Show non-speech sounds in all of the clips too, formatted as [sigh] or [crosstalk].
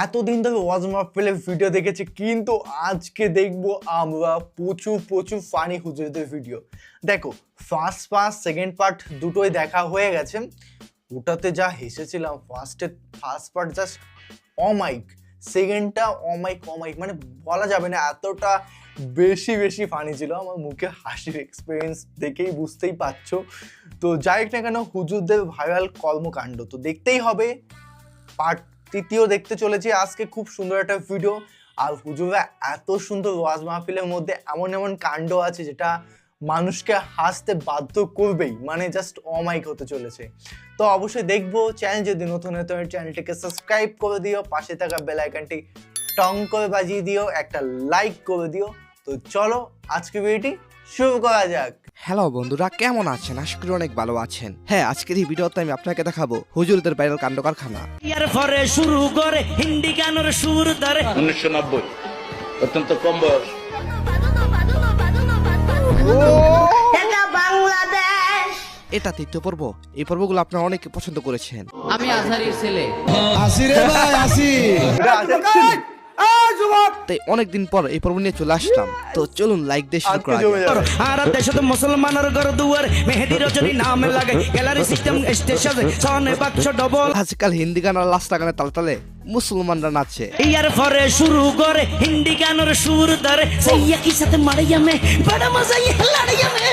এতদিন ধরে ওয়াজ মাহফিলের ভিডিও দেখেছি, কিন্তু আজকে দেখব আমরা প্রচুর প্রচুর ফানি হুজুরদের ভিডিও দেখো ফার্স্ট পার্ট সেকেন্ড পার্ট দুটোই দেখা হয়ে গেছে। ওটাতে যা হেসেছিলাম ফার্স্টে ফার্স্ট পার্ট জাস্ট অমাইক সেকেন্ডটা অমাইক অমাইক মানে বলা যাবে না, এতটা বেশি বেশি ফানি ছিল। আমার মুখে হাসির এক্সপিরিয়েন্স দেখেই বুঝতেই পারছ। তো যাই না কেন, হুজুরদের ভাইরাল কর্মকাণ্ড, তো দেখতেই হবে পার্ট তৃতীয় দেখতে চলেছি। আজকে খুব সুন্দর একটা ভিডিও আর হুজুরা এত সুন্দর ওয়াজ মাহফিলের মধ্যে এমন এমন কাণ্ড আছে যেটা মানুষকে হাসতে বাধ্য করবেই। মানে জাস্ট অমাইক হতে চলেছে। তো অবশ্যই দেখব। চ্যানেল যদি নতুন হয় তো চ্যানেলটিকে সাবস্ক্রাইব করে দিও। পাশে থাকা বেল আইকনটি টং করে বাজিয়ে দিও। একটা লাইক করে দিও। তো চলো, আজকে ভিডিওটি শুরু করা যাক। হ্যালো বন্ধুরা কেমন আছেন? আশা করি অনেক ভালো আছেন। হ্যাঁ আজকের এই ভিডিওতে আমি আপনাকে দেখাবো হুজুরদের ভাইরাল কাণ্ড কারখানা। ইয়ার পরে শুরু করে হিন্দি গানের সুর ধরে। উনিশশো নব্বই অত্যন্ত কম বয়স। এটা তৃতীয় পর্ব। এই পর্বগুলো আপনারা অনেকে পছন্দ করেছেন। আমি আজহারির ছেলে। এটা আছে? তাই অনেকদিন পর এই পর্ব নিয়ে চলে আসলাম। তো চলুন লাইক দিয়ে শুরু করা আর দেশত মুসলমানের ঘর দুয়ার মেহেদি রজনী নাম লাগে। গ্যালারি সিস্টেম স্টেশন সনে বাক্স ডবল আজকাল হিন্দি গান আর লাস্টা গানের তালে তালে মুসলমানরা নাচে। ইয়ার পরে শুরু করে হিন্দি গানের সুর ধরে। সাইয়া কি সাথে মারিয়া মে বড় মজা ইয়ে লড়াইয়া মে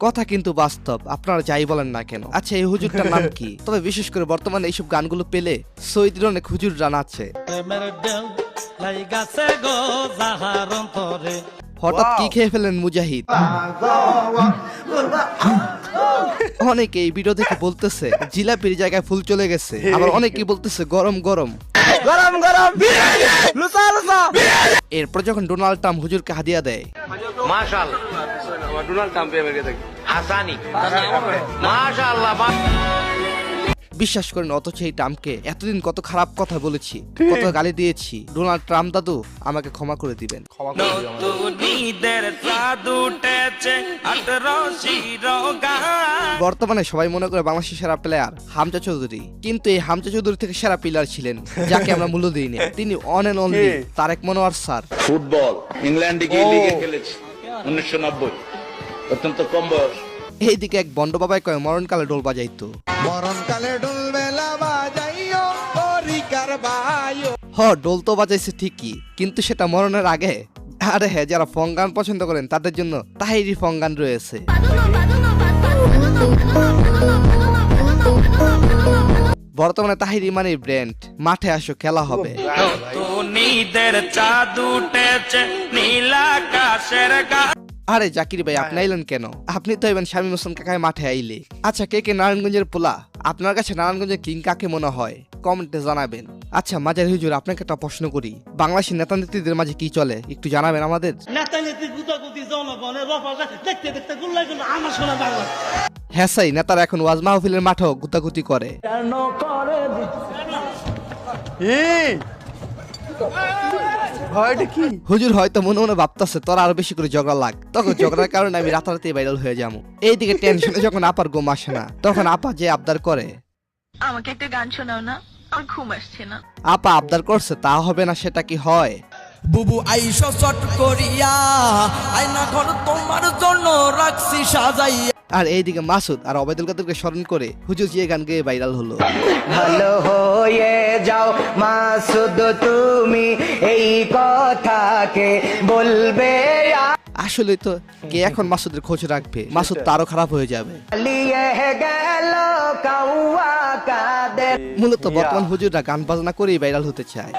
কথা কিন্তু বাস্তব আপনারা যাই বলেন না কেন। আচ্ছা এই হুজুরটার নাম [laughs] কি? তবে বিশেষ করে বর্তমানে এইসব গানগুলো পেলে সৌদির অনেক হুজুররা নাচে অন্তরে হঠাৎ কি খেয়ে ফেলেন মুজাহিদ? অনেকে এই ভিডিও দেখে বলতেছে জিলাপির জায়গায় ফুল চলে গেছে। আবার অনেকেই বলতেছে গরম গরম। গরম গরম। এরপর যখন ডোনাল্ড ট্রাম্প হুজুরকে হাদিয়া দেয় মাশাল ডোনাল্ড ট্রাম্প আমেরিকা থেকে হাসানি। মাশাআল্লাহ বিশ্বাস করেন অথচ এই ট্রাম্পকে এতদিন কত খারাপ কথা বলেছি কত গালি দিয়েছি। ডোনাল্ড ট্রাম্প দাদু আমাকে ক্ষমা করে দিবেন। বর্তমানে সবাই মনে করে বাংলাদেশের সেরা প্লেয়ার হামজা চৌধুরী। কিন্তু এই হামজা চৌধুরী থেকে সেরা প্লেয়ার ছিলেন যাকে আমরা মূল্য দিইনি। [laughs] তিনি one and only? Tarek Monowar sir. Football ইংল্যান্ডে গিয়ে লিগে খেলেছি উনিশশো নব্বই। অত্যন্ত কম বয়স। এইদিকে এক বন্ড বাবাই কয় মরণকালে ডোল বাজাইতো। মরণকালে ডোল বেলা বাজাইও হরিকার বায়ো হ ডোল তো বাজাইছে ঠিকই কিন্তু সেটা মরণের আগে। আরে হ্যাঁ যারা ফঙ্গান পছন্দ করেন তাদের জন্য তাহিরি ফঙ্গান রয়েছে। বর্তমানে তাহিরি মানে ব্র্যান্ড মাঠে আসো খেলা হবে। চাঁদ উঠেছে গা আরে জাকির ভাই আপনি আইলেন কেন? আপনি তো এবার স্বামী মোসন কাকায় মাঠে আইলে। আচ্ছা কে কে নারায়ণগঞ্জের পোলা? আপনার কাছে নারায়ণগঞ্জের কিং কাকে মনে হয়? কমেন্টে জানাবেন। আচ্ছা মাজার হুজুর আপনাকে একটা প্রশ্ন করি। বাংলাদেশের নেতা নেত্রীদের মাঝে কি চলে? একটু জানাবেন আমাদের? নেতা নেত্রী গুতাগুতি জনগণের দেখতে দেখতে গুল্লাই গুলো আমার শোনা বাংলা। হ্যাঁ সাই নেতারা এখন ওয়াজ মাহফিলের মাঠেও গুতাগুতি করে। এই ভয়টা কি? হুজুর হয়তো মনে মনে ভাবতেছে তোর আরও বেশি করে ঝগড়া লাগ। তখন ঝগড়ার কারণে আমি রাতারাতি ভাইরাল হয়ে যাব। এইদিকে টেনশনে যখন আপার ঘুম আসে না তখন আপা যে আবদার করে আমাকে একটা গান শোনাও না আমার ঘুম আসছে না। আপা আবদার করছে তা হবে না সেটা কি হয়? বুবু আইস চট করিয়া আয়না ঘর তোমার জন্য রাখছি সাজাইয়া। আর এইদিকে মাসুদ আর অবেদুল কাদেরকে স্মরণ করে হুজুর জিয়ে গান গেয়ে ভাইরাল হলো। ভালো হয়ে যাও মাসুদ তুমি এই কথাকে বলবে আসলে তো কে এখন [laughs] মাসুদের খোঁজ রাখবে? মাসুদ তো আরও খারাপ হয়ে যাবে। মূলত বর্তমান হুজুররা গান বাজনা করে ভাইরাল হতে চায়।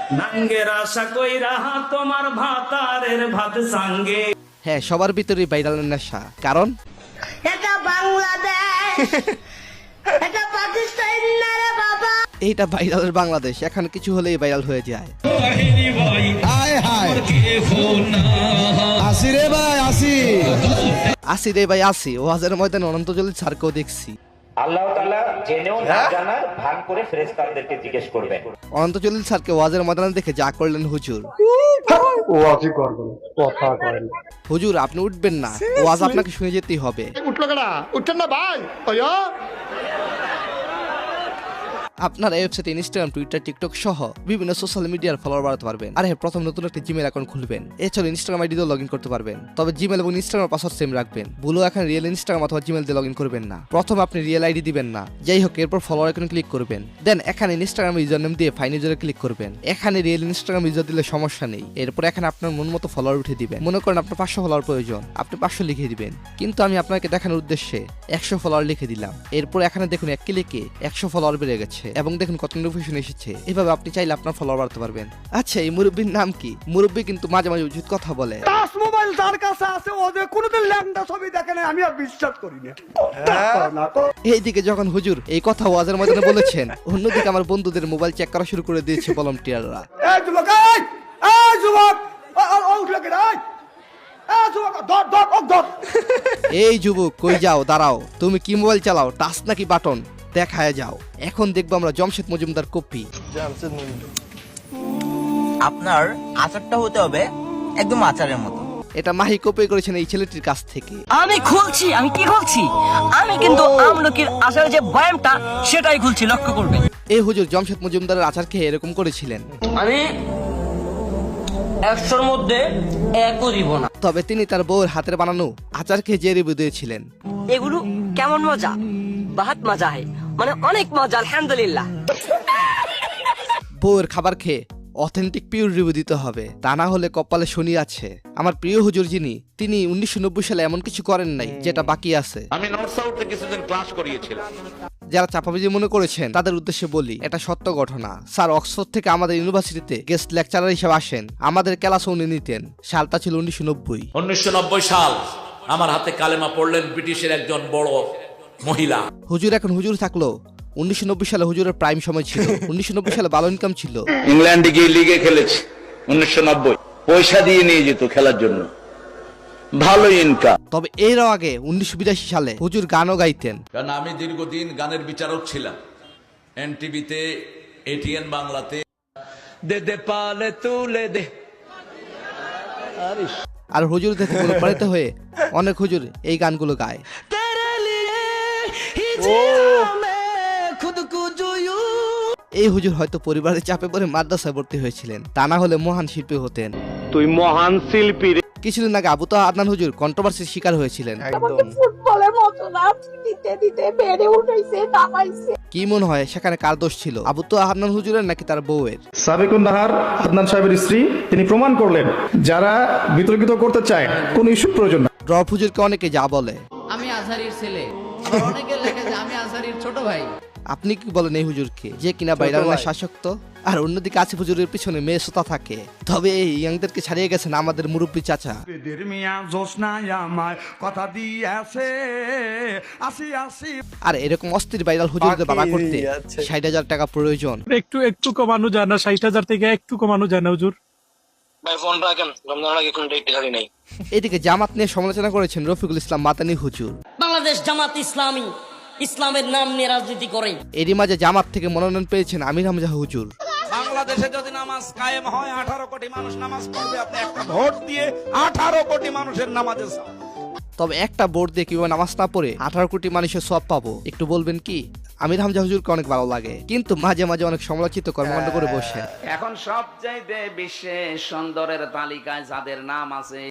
তোমার ভাতারের ভাত সাঙ্গে। হ্যাঁ সবার ভিতরে ভাইরালের নেশা। কারণ? এটা বাংলাদেশ। [laughs] এইটা ভাইরালের বাংলাদেশ। এখন কিছু হলেই ভাইরাল হয়ে যায়। আসি রে ভাই আসি। ওয়াজের ময়দানে অনন্ত জলিল স্যারকেও দেখছি। আল্লাহ তাআলা জেনেও না জানার ভান করে ফেরেশতাদেরকে জিজ্ঞেস করবেন। অনন্ত জলিল স্যারকে ওয়াজের ময়দানে দেখে যা করলেন হুজুর। হুজুর আপনি উঠবেন না। ওয়াজ আপনাকে শুনে যেতেই হবে। আপনারা এই ওয়েবসাইটে ইনস্টাগ্রাম টুইটার টিকটক সহ বিভিন্ন সোশ্যাল মিডিয়ার ফলোয়ার বাড়াতে পারবেন। আর হ্যাঁ প্রথম নতুন একটা জিমেল অ্যাকাউন্ট খুলবেন। এছাড়া ইনস্টাগ্রাম আইডি লগ ইন করতে পারবেন। তবে জিমেল এবং ইনস্টাগ্রাম পাসওয়ার্ড সেম রাখবেন। ভুলেও এখন রিয়েল ইনস্টাগ্রাম অথবা জিমেল দিয়ে লগ ইন করবেন না। প্রথম আপনি রিয়েল আইডি দিবেন না। যাই হোক, এরপর ফলোয়ার আইকনে ক্লিক করবেন। দেন এখানে ইনস্টাগ্রাম ইউজার নেম দিয়ে ফাইন ইউজারে ক্লিক করবেন। এখানে রিয়েল ইনস্টাগ্রাম ইউজার দিলে সমস্যা নেই। এরপর এখানে আপনার মন মতো ফলোয়ার উঠে দিবেন। মনে করেন আপনার পাঁচশো ফলোয়ার প্রয়োজন। আপনি পাঁচশো লিখে দিবেন। কিন্তু আমি আপনাকে দেখানোর উদ্দেশ্যে একশো ফলোয়ার লিখে দিলাম। এরপর এখানে দেখুন এক ক্লিকে একশো ফলোয়ার বেড়ে গেছে। এবং দেখুন কত নোটিফিকেশন এসেছে। এভাবে আপনি চাইলে আপনার ফলোয়ার বাড়াতে পারবেন। আচ্ছা এই মুরব্বীর নাম কি? মুরব্বী কিন্তু মাঝে মাঝে উচিত কথা বলে। টাচ মোবাইল যার কাছে আছে ও যে কোনোদিন ল্যাংটা ছবি দেখে না আমি আর বিশ্বাস করি না। এইদিকে যখন হুজুর এই কথা ওয়াজের ময়দানে বলেছেন অন্যদিকে আমার বন্ধুদের মোবাইল চেক করা শুরু করে দিয়েছে ভলান্টিয়াররা এই যুবক এই এই যুবক উঠলে কেন এই? এই যুবক কই যাও দাঁড়াও। তুমি কি মোবাইল চালাও টাচ নাকি বাটন? দেখায় যাও। এখন দেখব আমরা জমশেদ মজুমদার কপি। আপনার আচারটা হতে হবে একদম আচারের মতো। এটা মাহি কপি করেছেন এই ছেলেটির কাছ থেকে। আমি খুলছি আমি কি খুলছি? আমি কিন্তু আমলকির আসার যে বয়ামটা সেটাই খুলছি লক্ষ্য করবেন। এই হুজুর জমশেদ মজুমদারের আচার খেয়ে এরকম করেছিলেন? আমি একশোর মধ্যে একও দিব না। তবে তিনি তার বউয়ের হাতের বানানো আচার খেয়ে যে রিভিউ দিয়েছিলেন। এগুলো কেমন মজা? বাহাত মজা হয়। মানে অনেক মজা আলহামদুলিল্লাহ। বউয়ের খাবার খেয়ে অথেন্টিক পিওর রিভিউ দিতে হবে। তা না হলে কপালে শনি আছে। আমার প্রিয় হুজুর যিনি তিনি উনিশশো সালে এমন কিছু করেন নাই যেটা বাকি আছে। আমি নর্থ সাউথে কিছুদিন ক্লাস করিয়েছিলাম। যারা চাপাবাজি মনে করেছেন তাদের উদ্দেশ্যে বলি এটা সত্য ঘটনা। স্যার অক্সফোর্ড থেকে আমাদের ইউনিভার্সিটিতে গেস্ট লেকচারার হিসেবে আসেন। আমাদের ক্লাস উনি নিতেন। সালটা ছিল উনিশশো নব্বই। উনিশশো সাল আমার হাতে কালেমা পড়লেন ব্রিটিশের একজন বড় মহিলা। হুজুর এখন হুজুর থাকল। উনিশশো নব্বই সালে হুজুরের প্রাইম সময় ছিল। উনিশশো নব্বই সালে ভালো ইনকাম ছিল। ইংল্যান্ডে গিয়ে লিগে খেলেছি উনিশশো পয়সা দিয়ে নিয়ে যেত খেলার জন্য। ভালো ইনকাম তবে এরও আগে উনিশশো বিরাশি সালে হুজুর গানও গাইতেন। কারণ আমি দীর্ঘদিন গানের বিচারক ছিলাম। এনটিভিতে এটিএন বাংলাতে। দে দে পালে তুলে দে। আর হুজুর থেকে অনুপ্রাণিত হয়ে অনেক হুজুর এই গানগুলো গায়। এই হুজুর হয়তো পরিবারের চাপে পড়ে মাদ্রাসায় ভর্তি হয়েছিলেন। তা না হলে মহান শিল্পী হতেন। তুই মহান শিল্পী কিছুদিন আগে আবু তাহ আদনান হুজুর কন্ট্রোভার্সির শিকার হয়েছিলেন। ফুটবলের মতো দিতে দিতে বেড়ে উঠেছে দাবাইছে কি মনে হয় সেখানে কার দোষ ছিল? আবু তো আদনান হুজুরের নাকি তার বউয়ের? সাবেকুন নাহার আদনান সাহেবের স্ত্রী তিনি প্রমাণ করলেন যারা বিতর্কিত করতে চায় কোনো ইস্যুর প্রয়োজন না। ড্রপ হুজুরকে অনেকে যা বলে। আমি আজহারির ছেলে। অনেকে লেখে যে ছোট ভাই। আপনি কি বলেন এই হুজুরকে যে কিনা বাইরে বাংলার শাসক তো আর অন্যদিকে আসিফ হুজুরের পিছনে মেয়ে শ্রোতা থাকে। তবে এই ইয়াংদেরকে ছাড়িয়ে গেছেন আমাদের মুরব্বী চাচা। কথা দিয়েছে। আসি আসি। আর এরকম অস্থির ভাইরাল হুজুরদের বাধা বাকি করতে ষাট হাজার টাকা প্রয়োজন। একটু একটু কমানো যায় না ষাট হাজার থেকে একটু কমানো যায় না হুজুর। ভাই ফোন রাখেন। রমজান আগে কোনো ডেট খালি নাই। এদিকে জামাত নিয়ে সমালোচনা করেছেন রফিকুল ইসলাম মাতানি হুজুর। বাংলাদেশ জামাত ইসলামী ইসলামের নাম নিয়ে রাজনীতি করে। এরই মাঝে জামাত থেকে মনোনয়ন পেয়েছেন আমির হামজা হুজুর। বাংলাদেশে যদি নামাজ কায়েম হয় আঠারো কোটি মানুষ নামাজ পড়বে আপনি একটা ভোট দিয়ে আঠারো কোটি মানুষের নামাজে তবে একটা বোর্ড দিয়ে কীভাবে নামাজ না পড়ে আঠারো কোটি মানুষের সব পাবো? একটু বলবেন কি? আমির হামজা হুজুরকে অনেক ভালো লাগে কিন্তু মাঝে মাঝে অনেক সমালোচিত কর্মকাণ্ড করে বসে। এখন সবচাইতে বিশ্বে সুন্দরের তালিকায় যাদের নাম আছে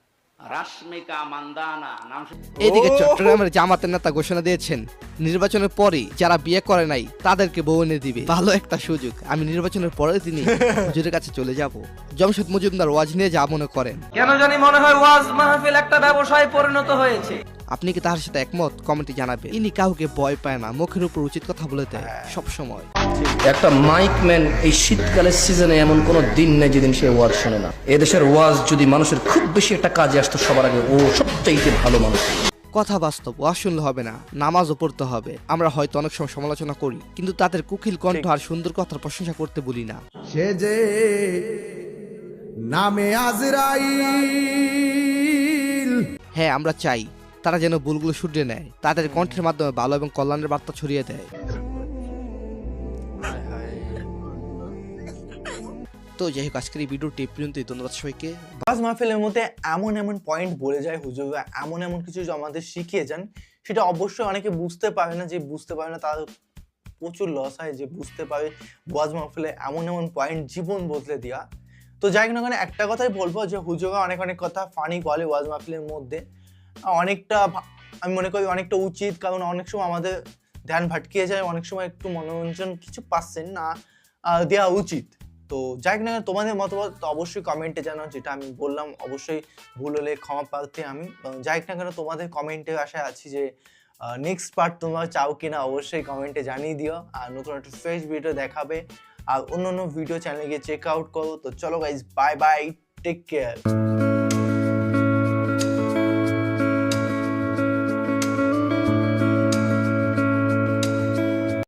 এদিকে চট্টগ্রামের জামাতের নেতা ঘোষণা দিয়েছেন নির্বাচনের পরই যারা বিয়ে করে নাই তাদেরকে বউ এনে দিবে। ভালো একটা সুযোগ আমি নির্বাচনের পরে তিনি [laughs] হুজুরের কাছে চলে যাব। জমশেদ মজুমদার ওয়াজ নিয়ে যা মনে করেন। কেন জানি মনে হয় ওয়াজ মাহফিল একটা ব্যবসায় পরিণত হয়েছে। আপনি কি তার সাথে একমত? কমেন্টে জানাবেন। ইনি কাউকে ভয় পায় না মুখের উপর উচিত কথা বলে দেয় সব সময় একটা মাইক ম্যান এই শীতকালের সিজনে এমন কোনো দিন নেই যেদিন সে ওয়াজ শোনে না। এদেশের ওয়াজ যদি মানুষের খুব বেশি একটা কাজে আসতো সবার আগে ও সবচাইতে ভালো মানুষ। কথা বাস্তব ওয়াজ শুনলে হবে না নামাজও পড়তে হবে। আমরা হয়তো অনেক সময় সমালোচনা করি কিন্তু তাদের কুকিল কণ্ঠ আর সুন্দর কথার প্রশংসা করতে বলি না। সে যে নামে আজরাইল। হ্যাঁ আমরা চাই তারা যেন ভুলগুলো শুধরে নেয় তাদের কণ্ঠের মাধ্যমে ভালো এবং কল্যাণের বার্তা ছড়িয়ে দেয়। তো যাই হোক আজকের এই ভিডিওটি পর্যন্তই। ধন্যবাদ সবাইকে। বাস মাহফিলের মধ্যে এমন এমন পয়েন্ট বলে যায় হুজুর, এমন এমন কিছু যে আমাদের শিখিয়ে যান, সেটা অবশ্যই অনেকে বুঝতে পারে না। যে বুঝতে পারে না, তার প্রচুর লস হয় যে বুঝতে পারে। ওয়াজ মাহফিলে এমন এমন পয়েন্ট জীবন বদলে দেওয়া তো যাই না একটা কথাই বলব যে হুজুরা অনেক অনেক কথা ফানি বলে ওয়াজ মাহফিলের মধ্যে। অনেকটা আমি মনে করি অনেকটা উচিত, কারণ অনেক সময় আমাদের ধ্যান ভাটকিয়ে যায়, অনেক সময় একটু মনোরঞ্জন কিছু পাচ্ছেন না দেওয়া উচিত। তো যাই না তোমাদের মতামত অবশ্যই কমেন্টে জানাও, যেটা আমি বললাম। অবশ্যই ভুল হলে ক্ষমা প্রার্থী আমি। যাই না কেন, তোমাদের কমেন্টে আশায় আছি যে নেক্সট পার্ট তোমরা চাও কিনা, অবশ্যই কমেন্টে জানিয়ে দিও। আর নতুন একটা ফ্রেশ ভিডিও দেখাবে। আর অন্য অন্য ভিডিও চ্যানেলে গিয়ে চেক আউট করো। তো চলো guys bye bye take care